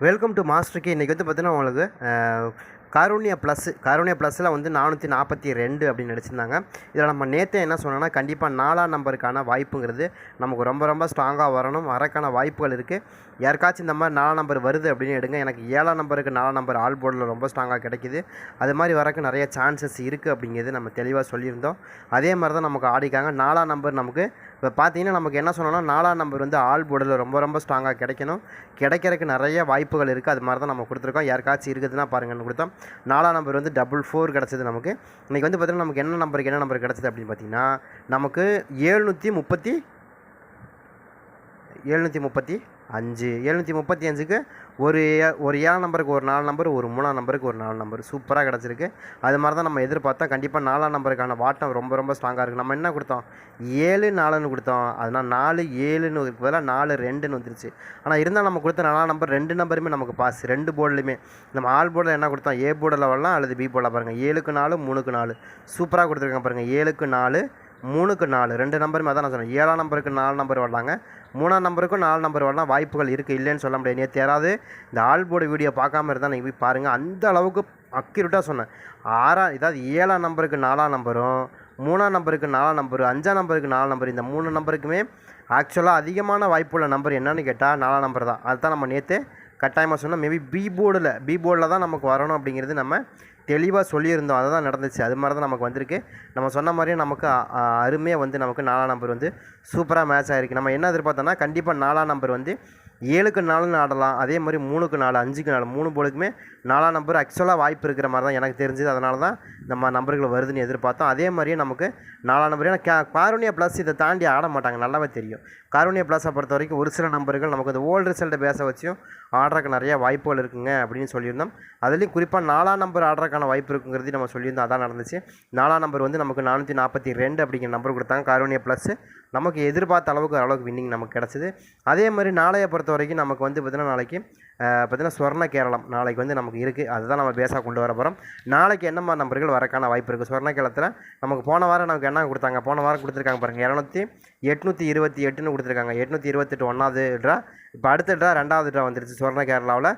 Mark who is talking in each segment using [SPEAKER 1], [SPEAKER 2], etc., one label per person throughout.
[SPEAKER 1] Welcome to மாஸ்டருக்கு இன்றைக்கி வந்து பார்த்தீங்கன்னா உங்களுக்கு காரூனியா ப்ளஸ் காருண்யா ப்ளஸில் வந்து நானூற்றி நாற்பத்தி ரெண்டு அப்படின்னு நடிச்சிருந்தாங்க. இதில் நம்ம நேற்று என்ன சொன்னோன்னா கண்டிப்பாக நாலாம் நம்பருக்கான வாய்ப்புங்கிறது நமக்கு ரொம்ப ரொம்ப ஸ்ட்ராங்காக வரணும். வரக்கான வாய்ப்புகள் இருக்குது யாருக்காச்சும் இந்த மாதிரி நாலாம் நம்பர் வருது அப்படின்னு எடுங்க. எனக்கு ஏழாம் நம்பருக்கு நாலாம் நம்பர் ஆல் போர்டில் ரொம்ப ஸ்ட்ராங்காக கிடைக்குது. அது மாதிரி வரக்கு நிறைய சான்சஸ் இருக்குது அப்படிங்கிறது நம்ம தெளிவாக சொல்லியிருந்தோம். அதே மாதிரி தான் நமக்கு ஆடிக்காங்க நாலாம் நம்பர் நமக்கு இப்போ பார்த்தீங்கன்னா நமக்கு என்ன சொன்னோம்னா நாலாம் நம்பர் வந்து ஆல் போர்டில் ரொம்ப ரொம்ப ஸ்ட்ராங்காக கிடைக்கணும். கிடைக்கிறதுக்கு நிறைய வாய்ப்புகள் இருக்குது அது மாதிரி தான் நம்ம கொடுத்துருக்கோம். யாருக்காச்சும் இருக்குதுன்னா பாருங்கன்னு கொடுத்தோம். நாலாம் நம்பர் வந்து டபுள் ஃபோர் கிடச்சிது நமக்கு. இன்றைக்கி வந்து பார்த்திங்கன்னா நமக்கு என்ன நம்பருக்கு என்ன நம்பர் கிடச்சிது அப்படின்னு பார்த்தீங்கன்னா நமக்கு ஏழ்நூற்றி முப்பத்தி எழுநூற்றி முப்பத்தி அஞ்சு. எழுநூற்றி முப்பத்தி அஞ்சுக்கு ஒரு ஏ- ஒரு ஏழு நம்பருக்கு ஒரு நாலு நம்பர் ஒரு மூணாம் நம்பருக்கு ஒரு நாலு நம்பர். சூப்பராக கிடச்சிருக்கு. அது மாதிரி தான் நம்ம எதிர்பார்த்தோம் கண்டிப்பாக நாலாம் நம்பருக்கான வாட்டம் ரொம்ப ரொம்ப ஸ்ட்ராங்காக இருக்குது நம்ம என்ன கொடுத்தோம்? ஏழு நாலுன்னு கொடுத்தோம். அதனால் நாலு ஏழுன்னு பதிலாக நாலு ரெண்டுன்னு வந்துருச்சு. ஆனால் இருந்தால் நம்ம கொடுத்த நாலாம் நம்பர் ரெண்டு நம்பருமே நமக்கு பாஸ் ரெண்டு போர்டுலையுமே நம்ம ஆல் போர்டில் என்ன கொடுத்தோம்? ஏ போர்டில் வரலாம் அல்லது பி போர்டில் பாருங்கள் ஏழுக்கு நாலு மூணுக்கு நாலு. சூப்பராக கொடுத்துருக்காங்க பாருங்கள் ஏழுக்கு நாலு மூணுக்கு நாலு. ரெண்டு நம்பருமே அதான் நான் சொன்னேன். ஏழாம் நம்பருக்கு நாலு நம்பர் வரலாங்க. மூணாம் நம்பருக்கும் நாலு நம்பர் வரலாம். வாய்ப்புகள் இருக்குது இல்லைன்னு சொல்ல முடியாது. நேற்று யாராவது இந்த ஆள் போர்டு வீடியோ பார்க்காம இருந்தால் நீங்கள் போய் பாருங்கள் அந்த அளவுக்கு அக்யூரேட்டாக சொன்னேன். ஆறாம் இதாவது ஏழாம் நம்பருக்கு நாலாம் நம்பரும் மூணாம் நம்பருக்கு நாலாம் நம்பர் அஞ்சாம் நம்பருக்கு நாலு நம்பர் இந்த மூணு நம்பருக்குமே ஆக்சுவலாக அதிகமான வாய்ப்புள்ள நம்பர் என்னன்னு கேட்டால் நாலாம் நம்பர் தான். அதுதான் நம்ம நேற்று கட்டாயமாக சொன்னோம். மேபி பி போர்டில் பி போர்டில் தான் நமக்கு வரணும் அப்படிங்கிறது நம்ம தெளிவாக சொல்லியிருந்தோம். அதுதான் நடந்துச்சு. அது மாதிரி தான் நமக்கு வந்திருக்கு. நம்ம சொன்ன மாதிரியே நமக்கு அருமையாக வந்து நமக்கு நாலாம் நம்பர் வந்து சூப்பராக மேட்ச் ஆகிருக்கு நம்ம என்ன எதிர்பார்த்தோம்னா கண்டிப்பாக நாலாம் நம்பர் வந்து ஏழுக்கு நாலுன்னு ஆடலாம். அதே மாதிரி மூணுக்கு நாலு அஞ்சுக்கு நாலு மூணு போலுக்குமே நாலாம் நம்பர் ஆக்சுவலாக வாய்ப்பு இருக்கிற மாதிரி தான் எனக்கு தெரிஞ்சது. அதனால தான் நம்ம நம்பர்கள் வருதுன்னு எதிர்பார்த்தோம். அதே மாதிரியே நமக்கு நாலாம் நம்பர் ஏன்னா கே காருண்யா ப்ளஸ் இதை தாண்டி ஆட மாட்டாங்க. நல்லாவே தெரியும். காரூனியா ப்ளஸை பொறுத்த வரைக்கும் ஒரு சில நம்பர்கள் நமக்கு இந்த ஓல்டு ரிசல்ட்டை பேச வச்சும் ஆடுறதுக்கு நிறைய வாய்ப்புகள் இருக்குங்க அப்படின்னு சொல்லியிருந்தோம். அதுலேயும் குறிப்பாக நாலாம் நம்பர் ஆடுறதுக்கான வாய்ப்பு இருக்குங்கிறதையும் நம்ம சொல்லியிருந்தோம். அதான் நடந்துச்சு. நாலாம் நம்பர் வந்து நமக்கு நானூற்றி நாற்பத்தி ரெண்டு அப்படிங்கிற நம்பர் கொடுத்தாங்க. காருண்யா ப்ளஸ் நமக்கு எதிர்பார்த்த அளவுக்கு அளவுக்கு வின்னிங் நமக்கு கிடச்சிது. அதே மாதிரி நாளையை பொறுத்த வரைக்கும் நமக்கு வந்து பார்த்திங்கன்னா நாளைக்கு பார்த்திங்கன்னா ஸ்வர்ண கேரளம் நாளைக்கு வந்து நமக்கு இருக்குது அதுதான் நம்ம பேஸாக கொண்டு வர போகிறோம் நாளைக்கு என்ன மாதிரி நம்பர்கள் வரக்கான வாய்ப்பு இருக்குது ஸ்வர்ண கேரளத்தில் நமக்கு போன வாரம் நமக்கு என்ன கொடுத்தாங்க? போன வாரம் கொடுத்துருக்காங்க பாருங்கள் இரநூத்தி எட்நூற்றி இருபத்தி எட்டுன்னு கொடுத்துருக்காங்க. எட்நூற்றி இருபத்தெட்டு ஒன்றாவது ட்ரா. இப்போ அடுத்த ட்ரா ரெண்டாவது ட்ரா வந்துருச்சு ஸ்வர்ண கேரளாவில்.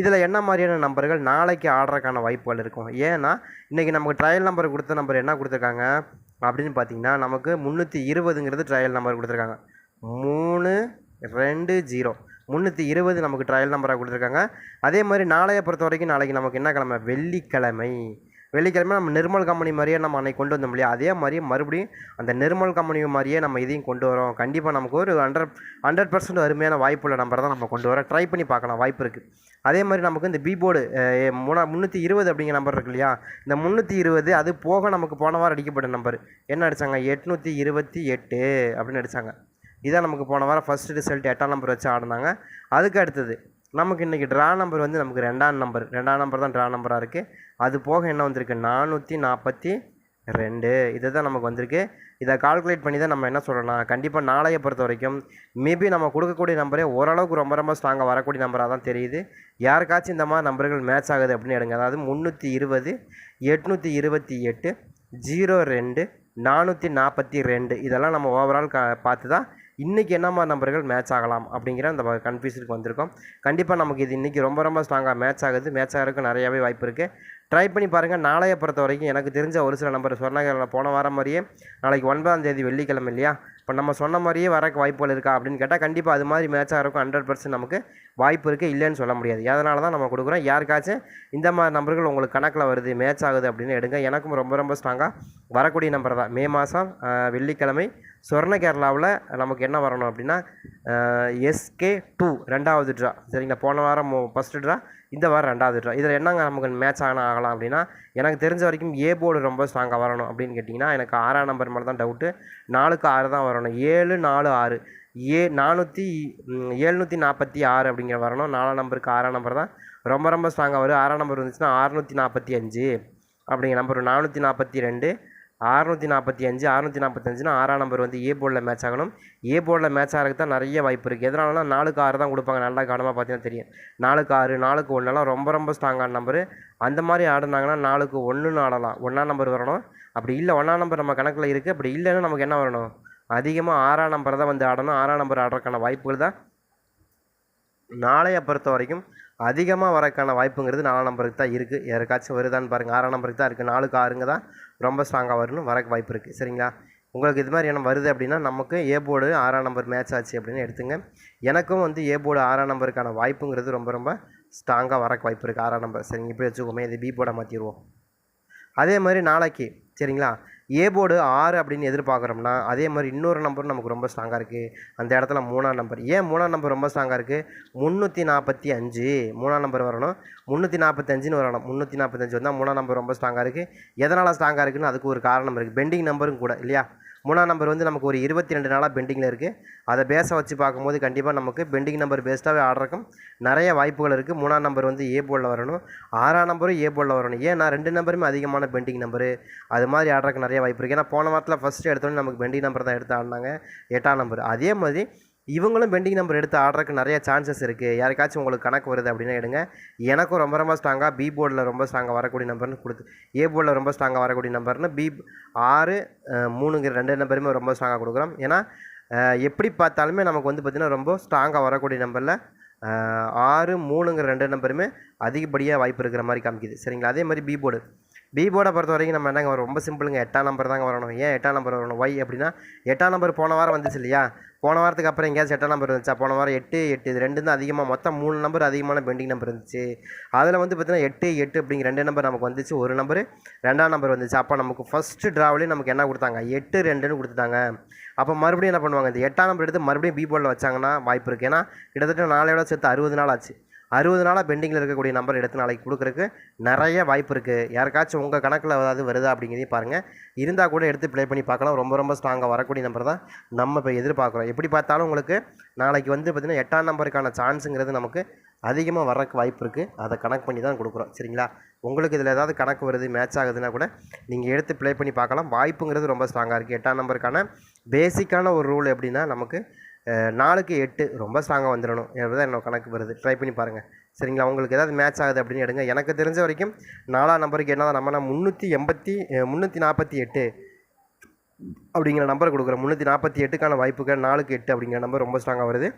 [SPEAKER 1] இதில் என்ன மாதிரியான நம்பர்கள் நாளைக்கு ஆடுறதுக்கான வாய்ப்புகள் இருக்கும்? ஏன்னா இன்றைக்கி நமக்கு ட்ரையல் நம்பர் கொடுத்த நம்பர் என்ன கொடுத்துருக்காங்க? அப்படின்னு பார்த்தீங்கன்னா நமக்கு முந்நூற்றி இருபதுங்கிறது ட்ரையல் நம்பர் கொடுத்துருக்காங்க. மூணு ரெண்டு ஜீரோ. முந்நூற்றி இருபது நமக்கு ட்ரையல் நம்பராக கொடுத்துருக்காங்க. அதே மாதிரி நாளைய பொறுத்த வரைக்கும் நாளைக்கு நமக்கு என்ன கிழமை? வெள்ளிக்கிழமை. வெள்ளிக்கிழமை நம்ம நிர்மல் கம்பெனி மாதிரியே நம்ம அன்னைக்கு கொண்டு வந்தோம் இல்லையா? அதே மாதிரியே மறுபடியும் அந்த நிர்மல் கம்பெனி மாதிரியே நம்ம இதையும் கொண்டு வரோம். கண்டிப்பாக நமக்கு ஒரு ஹண்ட்ரட் ஹண்ட்ரட் பர்சன்ட் அருமையான வாய்ப்புள்ள நம்பர் தான் நம்ம கொண்டு வரோம் ட்ரை பண்ணி பார்க்கலாம். வாய்ப்பு இருக்குது அதே மாதிரி நமக்கு இந்த பீபோர்டு மூணா முந்நூற்றி இருபது அப்படிங்கிற நம்பர் இருக்கு இல்லையா? இந்த முந்நூற்றி இருபது அது போக நமக்கு போன வாரம் அடிக்கப்பட்ட நம்பர் என்ன அடித்தாங்க எட்நூற்றி இருபத்தி எட்டு அப்படின்னு அடித்தாங்க இதான் நமக்கு போன வாரம் ஃபஸ்ட்டு ரிசல்ட் எட்டாம் நம்பர் வச்சு ஆடினாங்க. அதுக்கு அடுத்தது நமக்கு இன்றைக்கி ட்ரா நம்பர் வந்து நமக்கு ரெண்டாம் நம்பர் ரெண்டாம் நம்பர் தான் ட்ரா நம்பராக இருக்குது அது போக என்ன வந்திருக்கு? நானூற்றி நாற்பத்தி ரெண்டு. இது தான் நமக்கு வந்திருக்கு. இதை கால்குலேட் பண்ணி தான் நம்ம என்ன சொல்லலாம் கண்டிப்பாக நாளைய பொறுத்த வரைக்கும் மேபி நம்ம கொடுக்கக்கூடிய நம்பரே ஓரளவுக்கு ரொம்ப ரொம்ப ஸ்ட்ராங்காக வரக்கூடிய நம்பராக தான் தெரியுது. யாருக்காச்சும் இந்த மாதிரி நம்பர்கள் மேட்ச் ஆகுது அப்படின்னு எடுங்க. அதாவது முந்நூற்றி இருபது எட்நூற்றி இருபத்தி எட்டு ஜீரோ ரெண்டு நானூற்றி நாற்பத்தி ரெண்டு. இதெல்லாம் நம்ம ஓவரால் க பார்த்து தான் இன்றைக்கி என்ன மாதிரி நம்பர்கள் மேட்ச் ஆகலாம் அப்படிங்கிற அந்த கன்ஃபியூஷனுக்கு வந்திருக்கோம். கண்டிப்பாக நமக்கு இது இன்றைக்கி ரொம்ப ரொம்ப ஸ்ட்ராங்காக மேட்ச் ஆகுது. மேட்ச் ஆகிறதுக்கு நிறையாவே வாய்ப்பு இருக்குது ட்ரை பண்ணி பாருங்கள் நாளைய பொறுத்த வரைக்கும் எனக்கு தெரிஞ்ச ஒரு சில நம்பர் சொன்னாங்க போன வாரம் மாதிரியே நாளைக்கு ஒன்பதாம் தேதி வெள்ளிக்கிழமை இல்லையா? இப்போ நம்ம சொன்ன மாதிரியே வரக்கு வாய்ப்புகள் இருக்கா அப்படின்னு கேட்டால் கண்டிப்பாக அது மாதிரி மேட்ச் ஆகிறக்கும் ஹண்ட்ரட் பர்சன்ட் நமக்கு வாய்ப்பு இருக்குது இல்லைன்னு சொல்ல முடியாது. அதனால தான் நம்ம கொடுக்குறோம். யாருக்காச்சும் இந்த மாதிரி நம்பர்கள் உங்களுக்கு கணக்கில் வருது மேட்ச் ஆகுது அப்படின்னு எடுங்க. எனக்கும் ரொம்ப ரொம்ப ஸ்ட்ராங்காக வரக்கூடிய நம்பர் தான். மே மாதம் வெள்ளிக்கிழமை சொர்ண கேரளாவில் நமக்கு என்ன வரணும் அப்படின்னா எஸ்கே டூ ரெண்டாவது ட்ரா சரிங்களா? போன வாரம் ஃபஸ்ட்டு ட்ரா இந்த வாரம் ரெண்டாவது ட்ரா இதில் என்னங்க நமக்கு மேட்ச் ஆகணும் ஆகலாம் அப்படின்னா எனக்கு தெரிஞ்ச வரைக்கும் ஏ போர்டு ரொம்ப ஸ்ட்ராங்காக வரணும் அப்படின்னு கேட்டிங்கன்னா எனக்கு ஆறாம் நம்பர் மேலே தான் டவுட்டு நாலுக்கு ஆறு தான் வரணும். ஏழு நாலு ஆறு. ஏ நானூற்றி ஏழ்நூற்றி நாற்பத்தி ஆறு அப்படிங்கிற வரணும். நாலாம் நம்பருக்கு ஆறாம் நம்பர் தான் ரொம்ப ரொம்ப ஸ்ட்ராங்காக வரும். ஆறாம் நம்பர் வந்துச்சுன்னா அறுநூற்றி நாற்பத்தி அஞ்சு அப்படிங்கிற நம்பர் நானூற்றி நாற்பத்தி ரெண்டு அறுநூற்றி நாற்பத்தி அஞ்சு அறுநூற்றி நாற்பத்தஞ்சுனா ஆறாம் நம்பர் வந்து ஏ போர்டில் மேட்ச் ஆகணும். ஏ போர்டில் மேட்ச் ஆகிறதுக்கு தான் நிறைய வாய்ப்பு இருக்குது எதனாலனா நாலுக்கு ஆறு தான் கொடுப்பாங்க. நல்லா கவனமாக பார்த்தீங்கன்னா தெரியும். நாலுக்கு ஆறு நாலுக்கு ஒன்றுலாம் ரொம்ப ரொம்ப ஸ்ட்ராங்கான நம்பரு அந்த மாதிரி ஆடினாங்கன்னா நாலுக்கு ஒன்றுன்னு ஆடலாம். ஒன்றாம் நம்பர் வரணும். அப்படி இல்லை ஒன்றாம் நம்பர் நம்ம கணக்கில் இருக்குது அப்படி இல்லைன்னா நமக்கு என்ன வரணும்? அதிகமாக ஆறாம் நம்பரை தான் வந்து ஆடணும். ஆறாம் நம்பர் ஆடுறதுக்கான வாய்ப்புகள் தான் நாளைய பொறுத்த வரைக்கும் அதிகமாக வரக்கான வாய்ப்புங்கிறது நாலாம் நம்பருக்கு தான் இருக்குது யாருக்காச்சும் வருதான்னு பாருங்கள் ஆறாம் நம்பருக்கு தான் இருக்குது நாலுக்கு ஆறுங்க தான் ரொம்ப ஸ்ட்ராங்காக வரணும் வரக்கு வாய்ப்பு இருக்குது சரிங்களா? உங்களுக்கு இது மாதிரி என்ன வருது அப்படின்னா நமக்கு ஏ போர்டு ஆறாம் நம்பர் மேட்ச் ஆச்சு அப்படின்னு எடுத்துங்க. எனக்கும் வந்து ஏ போர்டு ஆறாம் நம்பருக்கான வாய்ப்புங்கிறது ரொம்ப ரொம்ப ஸ்ட்ராங்காக வரக்கு வாய்ப்பு இருக்குது ஆறாம் நம்பர். சரிங்க இப்படி வச்சுக்கோமே. இது பி போர்டை மாற்றிடுவோம் அதே மாதிரி நாளைக்கு சரிங்களா? ஏ போர்டு ஆறு அப்படின்னு எதிர்பார்க்குறோம்னா அதே மாதிரி இன்னொரு நம்பரும் நமக்கு ரொம்ப ஸ்ட்ராங்காக இருக்குது அந்த இடத்துல மூணாம் நம்பர் ஏன் மூணாம் நம்பர் ரொம்ப ஸ்ட்ராங்காக இருக்குது முந்நூற்றி நாற்பத்தி அஞ்சு. மூணாம் நம்பர் வரணும். முந்நூற்றி நாற்பத்தஞ்சுன்னு வரணும். முந்நூற்றி நாற்பத்தஞ்சு வந்தால் மூணாம் நம்பர் ரொம்ப ஸ்ட்ராங்காக இருக்குது எதனால் ஸ்ட்ராங்காக இருக்குதுன்னு அதுக்கு ஒரு காரணம் இருக்குது பெண்டிங் நம்பரும் கூட இல்லையா? மூணாம் நம்பர் வந்து நமக்கு ஒரு இருபத்தி ரெண்டு நாளாக பெண்டிங்கில் இருக்குது அதை பேஸை வச்சு பார்க்கும்போது கண்டிப்பாக நமக்கு பெண்டிங் நம்பர் பேஸ்டாகவே ஆடுறக்கும் நிறைய வாய்ப்புகள் இருக்குது மூணாம் நம்பர் வந்து ஏ போலில் வரணும். ஆறாம் நம்பரும் ஏ போலில் வரணும். ஏன் நான் ரெண்டு நம்பருமே அதிகமான பெண்டிங் நம்பரு அது மாதிரி ஆடுறதுக்கு நிறைய வாய்ப்பு இருக்குது ஏன்னா போன வாரத்தில் ஃபஸ்ட்டு எடுத்தோன்னே நமக்கு பெண்டிங் நம்பர் தான் எடுத்து ஆடினாங்க. எட்டாம் நம்பர் அதே மாதிரி இவங்களும் பெண்டிங் நம்பர் எடுத்து ஆடுறதுக்கு நிறைய சான்சஸ் இருக்குது யாருக்காச்சும் உங்களுக்கு கணக்கு வருது அப்படின்னா எடுங்க. எனக்கும் ரொம்ப ரொம்ப ஸ்ட்ராங்காக பி போர்டில் ரொம்ப ஸ்ட்ராங்காக வரக்கூடிய நம்பர்னு கொடுத்து ஏ போர்டில் ரொம்ப ஸ்ட்ராங்காக வரக்கூடிய நம்பர்னு பி ஆறு மூணுங்கிற ரெண்டு நம்பருமே ரொம்ப ஸ்ட்ராங்காக கொடுக்குறோம். ஏன்னா எப்படி பார்த்தாலுமே நமக்கு வந்து பார்த்திங்கன்னா ரொம்ப ஸ்ட்ராங்காக வரக்கூடிய நம்பரில் ஆறு மூணுங்கிற ரெண்டு நம்பருமே அதிகப்படியாக வாய்ப்பு இருக்கிற மாதிரி காமிக்குது. சரிங்களா? அதே மாதிரி பி போர்டு பி போர்டை பொறுத்த வரைக்கும் நம்ம என்னங்க வரும் ரொம்ப சிம்பிளுங்க எட்டாம் நம்பர் தாங்க வரணும். ஏன் எட்டாம் நம்பர் வரணும்? ஒய் அப்படின்னா எட்டாம் நம்பர் போன வாரம் வந்துச்சு இல்லையா? போன வாரத்துக்கு அப்புறம் எங்கேயாச்சும் எட்டாம் நம்பர் இருந்துச்சா? போன வாரம் எட்டு எட்டு இது ரெண்டு தான் அதிகமாக மொத்தம் மூணு நம்பர் அதிகமான பெண்டிங் நம்பர் இருந்துச்சு. அதில் வந்து பார்த்திங்கன்னா எட்டு எட்டு அப்படிங்கிற ரெண்டு நம்பர் நமக்கு வந்துச்சு. ஒரு நம்பர் ரெண்டாம் நம்பர் வந்துச்சு. அப்போ நமக்கு ஃபஸ்ட்டு ட்ராவிலே நமக்கு என்ன கொடுத்தாங்க? எட்டு ரெண்டுன்னு கொடுத்துட்டாங்க. அப்போ மறுபடியும் என்ன பண்ணுவாங்க? இந்த எட்டாம் நம்பர் எடுத்து மறுபடியும் பி போர்டில் வச்சாங்கன்னா வாய்ப்பு இருக்குது ஏன்னா கிட்டத்தட்ட நாளையோட சேர்த்து அறுபது நாள் ஆச்சு. அறுபது நாளாக பெண்டிங்கில் இருக்கக்கூடிய நம்பர் எடுத்து நாளைக்கு கொடுக்குறக்கு நிறைய வாய்ப்பு இருக்குது யாருக்காச்சும் உங்கள் கணக்கில் ஏதாவது வருதா அப்படிங்கிறதையும் பாருங்கள் இருந்தால் கூட எடுத்து ப்ளே பண்ணி பார்க்கலாம். ரொம்ப ரொம்ப ஸ்ட்ராங்காக வரக்கூடிய நம்பர் தான் நம்ம இப்போ எதிர்பார்க்குறோம். எப்படி பார்த்தாலும் உங்களுக்கு நாளைக்கு வந்து பார்த்திங்கன்னா எட்டாம் நம்பருக்கான சான்ஸுங்கிறது நமக்கு அதிகமாக வர்றதுக்கு வாய்ப்பு இருக்குது அதை கணக்கு பண்ணி தான் கொடுக்குறோம். சரிங்களா? உங்களுக்கு இதில் ஏதாவது கணக்கு வருது மேட்ச் ஆகுதுன்னா கூட நீங்கள் எடுத்து ப்ளே பண்ணி பார்க்கலாம். வாய்ப்புங்கிறது ரொம்ப ஸ்ட்ராங்காக இருக்குது எட்டாம் நம்பருக்கான பேசிக்கான ஒரு ரூல் எப்படின்னா நமக்கு நாலுக்கு எட்டு. ரொம்ப ஸ்ட்ராங்காக வந்துடணும். தான் என்னோட கணக்கு வருது. ட்ரை பண்ணி பாருங்கள் சரிங்களா? உங்களுக்கு ஏதாவது மேட்ச் ஆகுது அப்படின்னு எடுங்க. எனக்கு தெரிஞ்ச வரைக்கும் நாலாம் நம்பருக்கு என்ன நம்ம முந்நூற்றி எண்பத்தி முந்நூற்றி நாற்பத்தி எட்டு அப்படிங்கிற நம்பர் கொடுக்குறோம் முந்நூற்றி நாற்பத்தி எட்டுக்கான வாய்ப்புகள் நாலுக்கு எட்டு அப்படிங்கிற நம்பர் ரொம்ப ஸ்ட்ராங்காக வருது.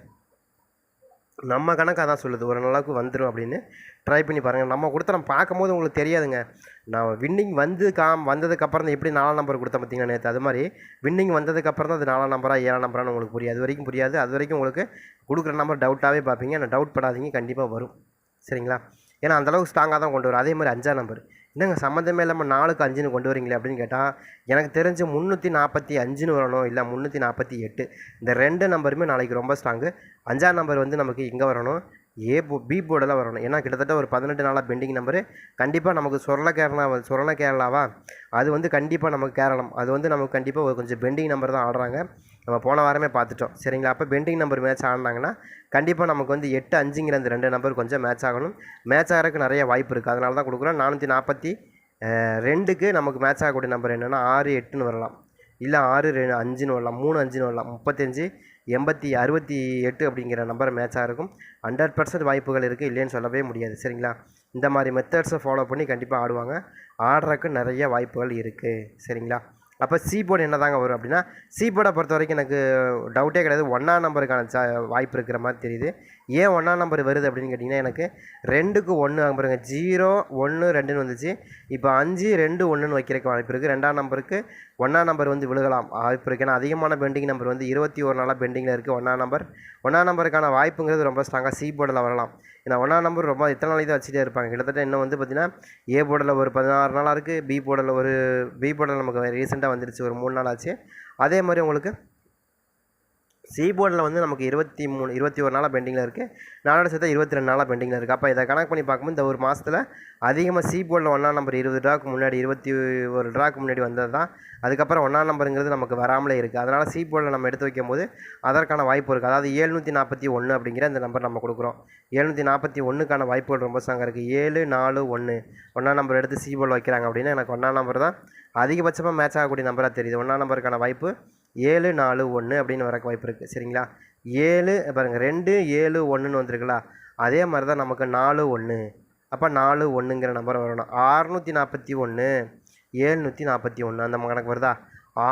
[SPEAKER 1] நம்ம கணக்காக தான் சொல்லுது. ஒரு நாளுக்கு வந்துடும் அப்படின்னு ட்ரை பண்ணி பாருங்கள் நம்ம கொடுத்த நம்ம பார்க்கும்போது உங்களுக்கு தெரியாதுங்க. நான் வின்னிங் வந்து காம் வந்ததுக்கப்புறம் தான் எப்படி நாலாம் நம்பர் கொடுத்தேன் பார்த்தீங்கன்னா நேற்று அது மாதிரி வின்னிங் வந்ததுக்கப்புறம் தான் அது நாலாம் நம்பரா ஏழாம் நம்பரான்னு உங்களுக்கு புரியாது அது வரைக்கும் புரியாது. அது வரைக்கும் உங்களுக்கு கொடுக்குற நம்பர் டவுட்டாகவே பார்ப்பீங்க. ஆனால் டவுட் படாதீங்க. கண்டிப்பாக வரும். சரிங்களா? ஏன்னா அந்தளவுக்கு ஸ்ட்ராங்காக தான் கொண்டு வரும். அதே மாதிரி அஞ்சாம் நம்பர் என்னங்க சம்மந்தமே இல்லாமல் நாலுக்கு அஞ்சுன்னு கொண்டு வரீங்களே அப்படின்னு கேட்டால் எனக்கு தெரிஞ்சு முந்நூற்றி நாற்பத்தி அஞ்சுன்னு வரணும் இல்லை முந்நூற்றி நாற்பத்தி எட்டு. இந்த ரெண்டு நம்பருமே நாளைக்கு ரொம்ப ஸ்ட்ராங்கு அஞ்சாம் நம்பர் வந்து நமக்கு இங்கே வரணும். ஏ போ பி போர்டெல்லாம் வரணும். ஏன்னா கிட்டத்தட்ட ஒரு பதினெட்டு நாளாக பெண்டிங் நம்பரு கண்டிப்பாக நமக்கு சொரண கேரளா சொரண கேரளாவா? அது வந்து கண்டிப்பாக நமக்கு கேரளம். அது வந்து நமக்கு கண்டிப்பாக ஒரு கொஞ்சம் பெண்டிங் நம்பர் தான் ஆடுறாங்க. நம்ம போன வாரமே பார்த்துட்டோம். சரிங்களா? அப்போ பெண்டிங் நம்பர் மேட்ச் ஆடினாங்கன்னா கண்டிப்பாக நமக்கு வந்து எட்டு அஞ்சுங்கிற அந்த ரெண்டு நம்பர் கொஞ்சம் மேட்ச் ஆகணும். மேட்ச் ஆகிறதுக்கு நிறைய வாய்ப்பு இருக்குது அதனால தான் கொடுக்குறோம் நானூற்றி நாற்பத்தி ரெண்டுக்கு நமக்கு மேட்ச் ஆகக்கூடிய நம்பர் என்னென்னா ஆறு எட்டுன்னு வரலாம். இல்லை ஆறு ரெ அஞ்சுன்னு வரலாம். மூணு அஞ்சுன்னு வரலாம். முப்பத்தஞ்சு எண்பத்தி அறுபத்தி எட்டு அப்படிங்கிற நம்பர் மேட்சாக இருக்கும் ஹண்ட்ரட் பர்சன்ட் வாய்ப்புகள் இருக்குது இல்லைன்னு சொல்லவே முடியாது. சரிங்களா? இந்த மாதிரி மெத்தட்ஸை ஃபாலோ பண்ணி கண்டிப்பாக ஆடுவாங்க. ஆடுறதுக்கு நிறைய வாய்ப்புகள் இருக்குது சரிங்களா? அப்போ சி போர்டு என்ன தாங்க வரும் அப்படின்னா சி போர்டை பொறுத்த வரைக்கும் எனக்கு டவுட்டே கிடையாது. ஒன்றா நம்பருக்கான சா வாய்ப்பு இருக்கிற மாதிரி தெரியுது. ஏன் ஒன்றாம் நம்பர் வருது அப்படின்னு கேட்டிங்கன்னா எனக்கு ரெண்டுக்கு ஒன்று பாருங்க. ஜீரோ ஒன்று ரெண்டுன்னு வந்துச்சு. இப்போ அஞ்சு ரெண்டு ஒன்றுன்னு வைக்கிறதுக்கு வாய்ப்பு இருக்குது ரெண்டாம் நம்பருக்கு ஒன்றாம் நம்பர் வந்து விழுகலாம். வாய்ப்பு இருக்குது ஏன்னா அதிகமான பெண்டிங் நம்பர் வந்து இருபத்தி ஒரு நாளாக பெண்டிங்கில் இருக்குது ஒன்றாம் நம்பர் ஒன்றாம் நம்பருக்கான வாய்ப்புங்கிறது ரொம்ப ஸ்ட்ராங்காக சி போர்டில் வரலாம். ஏன்னா ஒன்றாம் நம்பர் ரொம்ப இத்தனை நாளைக்கு தான் வச்சுட்டே இருப்பாங்க? கிட்டத்தட்ட இன்னும் வந்து பார்த்திங்கன்னா ஏ போர்டில் ஒரு பதினாறு நாளாக இருக்குது பி போர்டில் ஒரு பி போர்டில் நமக்கு ரீசெண்டாக வந்துருச்சு. ஒரு மூணு நாள் ஆச்சு. அதே மாதிரி உங்களுக்கு சீபோர்டில் வந்து நமக்கு இருபத்தி மூணு இருபத்தி ஒரு நாளாக பெண்டிங்கில் இருக்குது நாளோட சேர்த்து இருபத்தி ரெண்டு நாளாக பெண்டிங்கில் இருக்குது அப்போ இதை கணக்கு பண்ணி பார்க்கும்போது இந்த ஒரு மாதத்தில் அதிகமாக சீபோர்டில் ஒன்றாம் நம்பர் இருபது ட்ராக்கு முன்னாடி இருபத்தி ஒரு ட்ராக்கு முன்னாடி வந்தது தான். அதுக்கப்புறம் ஒன்றாம் நம்பருங்கிறது நமக்கு வராமலே இருக்குது அதனால் சீபோர்டில் நம்ம எடுத்து வைக்கும்போது அதற்கான வாய்ப்பு இருக்குது அதாவது ஏழ்நூற்றி நாற்பத்தி ஒன்று அப்படிங்கிற அந்த நம்பர் நம்ம கொடுக்குறோம். ஏழ்நூற்றி நாற்பத்தி ஒன்றுக்கான வாய்ப்புகள் ரொம்ப ஸ்ட்ராங்காக இருக்குது ஏழு நாலு ஒன்று ஒன்றாம் நம்பர் எடுத்து சீபோர்டில் வைக்கிறாங்க அப்படின்னா எனக்கு ஒன்றாம் நம்பர் தான் அதிகபட்சமாக மேட்ச் ஆகக்கூடிய நம்பராக தெரியுது. ஒன்றாம் நம்பருக்கான வாய்ப்பு ஏழு நாலு ஒன்று அப்படின்னு வரக்கு வாய்ப்பு இருக்குது சரிங்களா? ஏழு பாருங்கள் ரெண்டு ஏழு ஒன்றுன்னு வந்திருக்குல்ல? அதே மாதிரி தான் நமக்கு நாலு ஒன்று அப்போ நாலு ஒன்றுங்கிற நம்பர் வரணும். ஆறுநூற்றி நாற்பத்தி ஒன்று ஏழ்நூற்றி நாற்பத்தி ஒன்று அந்த கணக்கு வருதா?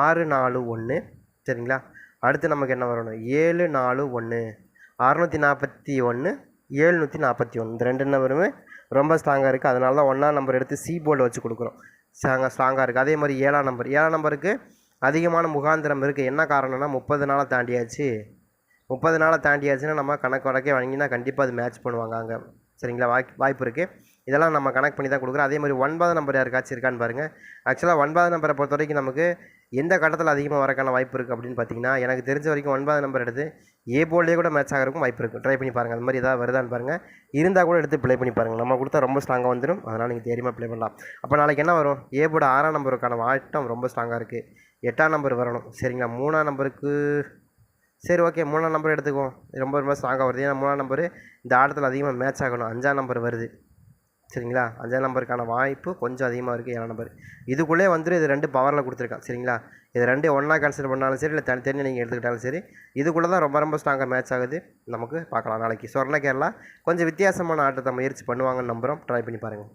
[SPEAKER 1] ஆறு நாலு ஒன்று சரிங்களா? அடுத்து நமக்கு என்ன வரணும்? ஏழு நாலு ஒன்று அறநூற்றி நாற்பத்தி ஒன்று ஏழ்நூற்றி நாற்பத்தி ஒன்று இந்த ரெண்டு நம்பருமே ரொம்ப ஸ்ட்ராங்காக இருக்குது அதனால தான் ஒன்றாம் நம்பர் எடுத்து சி போர்டு வச்சு கொடுக்குறோம். ஸ்ட்ராங்காக ஸ்ட்ராங்காக இருக்குது அதே மாதிரி ஏழாம் நம்பர் ஏழாம் நம்பருக்கு அதிகமான முகாந்திரம் இருக்குது என்ன காரணம்னா முப்பது நாளை தாண்டியாச்சு. முப்பது நாளை தாண்டியாச்சுன்னா நம்ம கணக்கு வழக்கே வாங்கினா கண்டிப்பாக அது மேட்ச் பண்ணுவாங்க அங்கே. சரிங்களா? வாய் வாய்ப்பு இருக்குது இதெல்லாம் நம்ம கனெக்ட் பண்ணி தான் கொடுக்குறோம். அதே மாதிரி ஒன்பது நம்பர் யாருக்காச்சும் இருக்கான்னு பாருங்கள் ஆக்சுவலாக ஒன்பது நம்பரை பொறுத்த வரைக்கும் நமக்கு எந்த கட்டத்தில் அதிகமாக வரக்கான வாய்ப்பு இருக்குது அப்படின்னு பார்த்தீங்கன்னா எனக்கு தெரிஞ்ச வரைக்கும் ஒன்பது நம்பர் எடுத்து ஏ போல்டே கூட மேட்ச் ஆகிறதுக்கும் வாய்ப்பு இருக்குது ட்ரை பண்ணி பாருங்கள் அது மாதிரி ஏதாவது வருதான்னு பாருங்கள் இருந்தால் கூட எடுத்து ப்ளே பண்ணி பாருங்கள் நம்ம கொடுத்தா ரொம்ப ஸ்ட்ராங்காக வந்துடும் அதனால் நீங்கள் தைரியமாக ப்ளே பண்ணலாம். அப்போ நாளைக்கு என்ன வரும்? ஏ போட ஆறாம் நம்பருக்கான வாட்டம் ரொம்ப ஸ்ட்ராங்காக இருக்குது எட்டாம் நம்பர் வரணும். சரிங்களா? மூணாம் நம்பருக்கு சரி ஓகே மூணாம் நம்பர் எடுத்துக்குவோம். ரொம்ப ரொம்ப ஸ்ட்ராங்காக வருது. ஏன்னா மூணாம் நம்பர் இந்த ஆட்டத்தில் அதிகமாக மேட்ச் ஆகணும். அஞ்சாம் நம்பர் வருது. சரிங்களா? அஞ்சாம் நம்பருக்கான வாய்ப்பு கொஞ்சம் அதிகமாக இருக்குது ஏழாம் நம்பர் இதுக்குள்ளே வந்துட்டு இது ரெண்டு பவரில் கொடுத்துருக்கான். சரிங்களா? இது ரெண்டு ஒன்றா கன்சிடர் பண்ணாலும் சரி இல்லை தனித்தனி நீங்கள் எடுத்துக்கிட்டாலும் சரி இதுக்குள்ளே தான் ரொம்ப ரொம்ப ஸ்ட்ராங்காக மேட்ச் ஆகுது. நமக்கு பார்க்கலாம் நாளைக்கு. சொர்ண கேரளா கொஞ்சம் வித்தியாசமான ஆட்டத்தை முயற்சி பண்ணுவாங்கன்னு நம்புகிறோம் ட்ரை பண்ணி பாருங்கள்